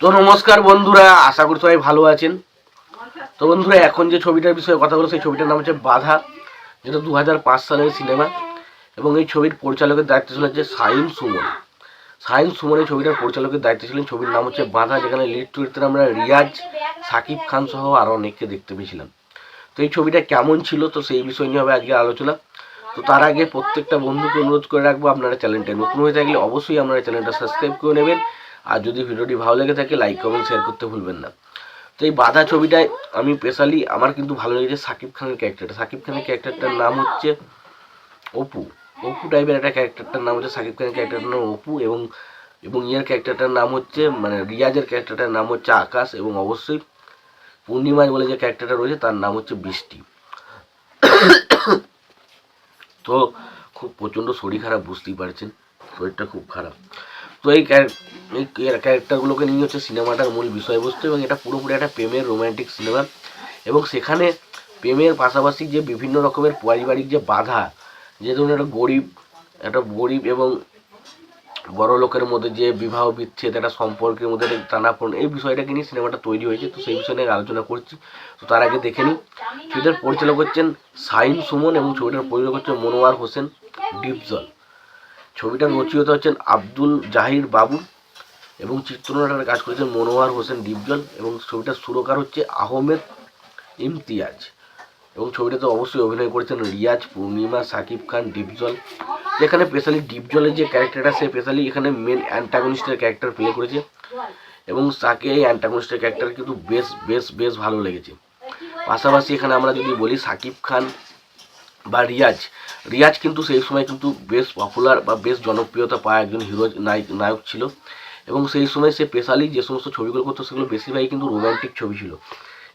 তো নমস্কার বন্ধুরা, আশা করি সবাই ভালো আছেন। তো বন্ধুরা, এখন যে ছবিটার বিষয়ে কথা বলো সেই ছবিটার নাম হচ্ছে বাধা, যেটা দু হাজার পাঁচ সালের সিনেমা। এবং এই ছবির পরিচালকের দায়িত্ব ছিল হচ্ছে সাইন সুমন। সাইন সুমন এই ছবিটার পরিচালকের দায়িত্ব ছিলেন, ছবির নাম হচ্ছে বাধা, যেখানে লিড চরিত্রে আমরা রিয়াজ, সাকিব খান সহ আরও অনেককে দেখতে পেয়েছিলাম। তো এই ছবিটা কেমন ছিল, তো সেই বিষয় নিয়ে হবে আজকে আলোচনা। তো তার আগে প্রত্যেকটা বন্ধুকে অনুরোধ করে রাখব, আপনারা চ্যানেলটা নতুন হয়ে থাকলে অবশ্যই আপনারা চ্যানেলটা সাবস্ক্রাইব করে নেবেন। আর যদি ভিডিওটি ভালো লেগে থাকে লাইক কমেন্ট শেয়ার করতে ভুলবেন না। তো এই বাধা ছবিটায় আমি স্পেশালি আমার কিন্তু ভালো লেগেছে সাকিব খানের ক্যারেক্টারটা সাকিব খানের ক্যারেক্টারটার নাম হচ্ছে অপু। অপু টাইপের একটা ক্যারেক্টারটার নাম হচ্ছে সাকিব খানের ক্যারেক্টারটার নাম অপু এবং এবং ইয়ের ক্যারেক্টারটার নাম হচ্ছে মানে রিয়াজের ক্যারেক্টারটার নাম হচ্ছে আকাশ এবং অবশ্যই পূর্ণিমা বলে যে ক্যারেক্টারটা রয়েছে তার নাম হচ্ছে বৃষ্টি। তো খুব প্রচণ্ড শরীর খারাপ, বুঝতেই পারছেন, শরীরটা খুব খারাপ। তো এই ক্যার- এই ক্যারেক্টারগুলোকে নিয়ে হচ্ছে সিনেমাটার মূল বিষয়বস্তু এবং এটা পুরোপুরি একটা প্রেমের রোম্যান্টিক সিনেমা এবং সেখানে প্রেমের পাশাপাশি যে বিভিন্ন রকমের পারিবারিক যে বাধা, যে ধরুন একটা গরিব একটা গরিব এবং বড় লোকের মধ্যে যে বিবাহ বিচ্ছেদ, একটা সম্পর্কের মধ্যে একটা টানাপোড়েন, এই বিষয়টাকে নিয়ে সিনেমাটা তৈরি হয়েছে। তো সেই বিষয় নিয়ে আলোচনা করছি। তো তার আগে দেখে নিই। ছবিটার পরিচালক হচ্ছেন সাইন সুমন এবং ছবিটার পরিচালক হচ্ছেন মনোয়ার হোসেন ডিপজল ছবিটার রচিত হচ্ছেন আব্দুল জাহির বাবু এবং চিত্রনাট্যের কাজ করেছেন মনোয়ার হোসেন ডিপজল এবং ছবিটার সুরকার হচ্ছে আহমেদ ইমতিয়াজ এবং ছবিটাতে অবশ্যই অভিনয় করেছেন রিয়াজ পূর্ণিমা সাকিব খান ডিপজল যেখানে স্পেশালি ডিপজলের যে ক্যারেক্টারটা সে স্পেশালি এখানে মেন অ্যান্টাগনিস্টের ক্যারেক্টার প্লে করেছে এবং তাকে এই অ্যান্টাগনিস্টের ক্যারেক্টার কিন্তু বেশ বেশ বেশ ভালো লেগেছে। পাশাপাশি এখানে আমরা যদি বলি সাকিব খান বা রিয়াজ। রিয়াজ কিন্তু সেই সময় কিন্তু বেশ পপুলার বা বেশ জনপ্রিয়তা পায় একজন হিরো নায়ক নায়ক ছিল। এবং সেই সময় সে স্পেশালি যে সমস্ত ছবিগুলো করতো, সেগুলো বেশিরভাগই কিন্তু রোম্যান্টিক ছবি ছিল।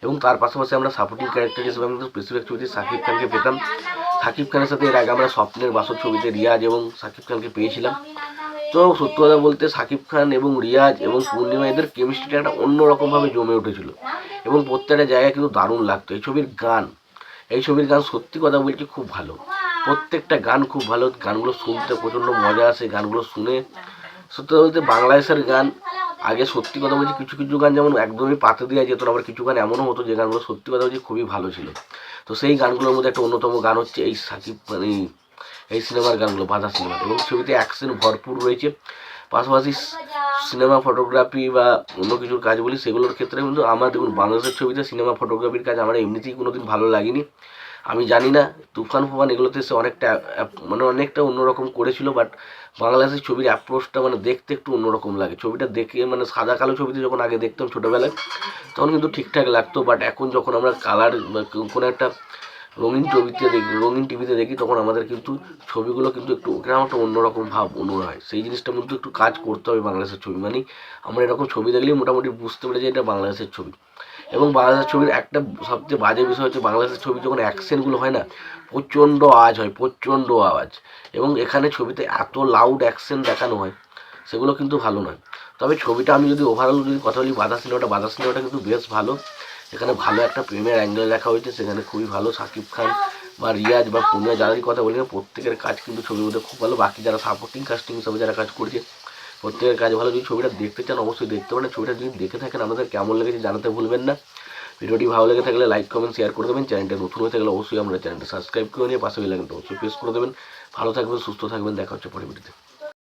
এবং তার পাশাপাশি আমরা সাপোর্টিং ক্যারেক্টার হিসেবে আমরা বেশিরভাগ ছবিতে সাকিব খানকে পেতাম। সাকিব খানের সাথে এর আগে আমরা স্বপ্নের বাসর ছবিতে রিয়াজ এবং সাকিব খানকে পেয়েছিলাম। তো সত্য কথা বলতে সাকিব খান এবং রিয়াজ এবং পূর্ণিমা এদের কেমিস্ট্রিটা একটা অন্যরকমভাবে জমে উঠেছিল। এবং প্রত্যেকটা জায়গায় কিন্তু দারুণ লাগতো। এই ছবির গান এই ছবির গান সত্যি কথা বলছি খুব ভালো। প্রত্যেকটা গান খুব ভালো, গানগুলো শুনতে প্রচণ্ড মজা আসে, গানগুলো শুনে। সত্যি বলতে বাংলাদেশের গান, আগে সত্যি কথা বলছি কিছু কিছু গান যেমন একদমই পাতে দেওয়া যেত না, আবার কিছু গান এমনও হতো যে গানগুলো সত্যি কথা বলছি খুবই ভালো ছিল। তো সেই গানগুলোর মধ্যে একটা অন্যতম গান হচ্ছে এই সাকিব মানে এই সিনেমার গানগুলো, বাধা সিনেমা এবং ছবিতে অ্যাকশন ভরপুর রয়েছে। পাশাপাশি সিনেমা ফটোগ্রাফি বা অন্য কিছুর কাজ বলি সেগুলোর ক্ষেত্রে কিন্তু আমার দেখুন বাংলাদেশের ছবিতে সিনেমা ফটোগ্রাফির কাজ আমার এমনিতেই কোনো দিন ভালো লাগেনি। আমি জানি না তুফান ফুফান এগুলোতে সে অনেকটা মানে অনেকটা অন্যরকম করেছিল বাট বাংলাদেশের ছবির অ্যাপ্রোচটা মানে দেখতে একটু অন্যরকম লাগে। ছবিটা দেখে মানে সাদা কালো ছবিতে যখন আগে দেখতাম ছোটোবেলায় তখন কিন্তু ঠিকঠাক লাগতো বাট এখন যখন আমরা কালার কোনো একটা রঙিন ছবিতে দেখি, রঙিন টিভিতে দেখি, তখন আমাদের কিন্তু ছবিগুলো কিন্তু একটু কেমন একটা অন্যরকম ভাব অনুভব হয় সেই জিনিসটা কিন্তু একটু কাজ করতে হবে বাংলাদেশের ছবি। মানে আমরা এরকম ছবি দেখলেই মোটামুটি বুঝতে পেরে যে এটা বাংলাদেশের ছবি। এবং বাংলাদেশের ছবির একটা সবচেয়ে বাজে বিষয় হচ্ছে বাংলাদেশের ছবি যখন অ্যাকশনগুলো হয় না, প্রচণ্ড আওয়াজ হয়, প্রচণ্ড আওয়াজ। এবং এখানে ছবিতে এত লাউড অ্যাকশন দেখানো হয়, সেগুলো কিন্তু ভালো নয়। তবে ছবিটা আমি যদি ওভারঅল যদি কথা বলি, বাধা সিনেমাটা বাধা সিনেমাটা কিন্তু বেশ ভালো। এখানে ভালো একটা প্রেমের অ্যাঙ্গেল লেখা হয়েছে, সেখানে খুবই ভালো সাকিব খান বা রিয়াজ বা পূর্ণিয়া যাদেরই কথা বলি না, প্রত্যেকের কাজ কিন্তু ছবির মধ্যে খুব ভালো। বাকি যারা সাপোর্টিং কাস্টিং হিসাবে যারা কাজ করছে, প্রত্যেকের কাজ ভালো। যদি ছবিটা দেখতে চান, অবশ্যই দেখতে পারেন। ছবিটা যদি দেখে থাকেন আমাদের কেমন লেগেছে জানাতে ভুলবেন না। ভিডিওটি ভালো লেগে থাকলে লাইক কমেন্ট শেয়ার করে দেবেন। চ্যানেলটা নতুন হয়ে থাকলে অবশ্যই আমরা চ্যানেলটা সাবস্ক্রাইব করে নিয়ে পাশে লাগেন অবশ্যই প্রেস করে দেবেন। ভালো থাকবেন, সুস্থ থাকবেন। দেখা হচ্ছে পরে ভিডিওতে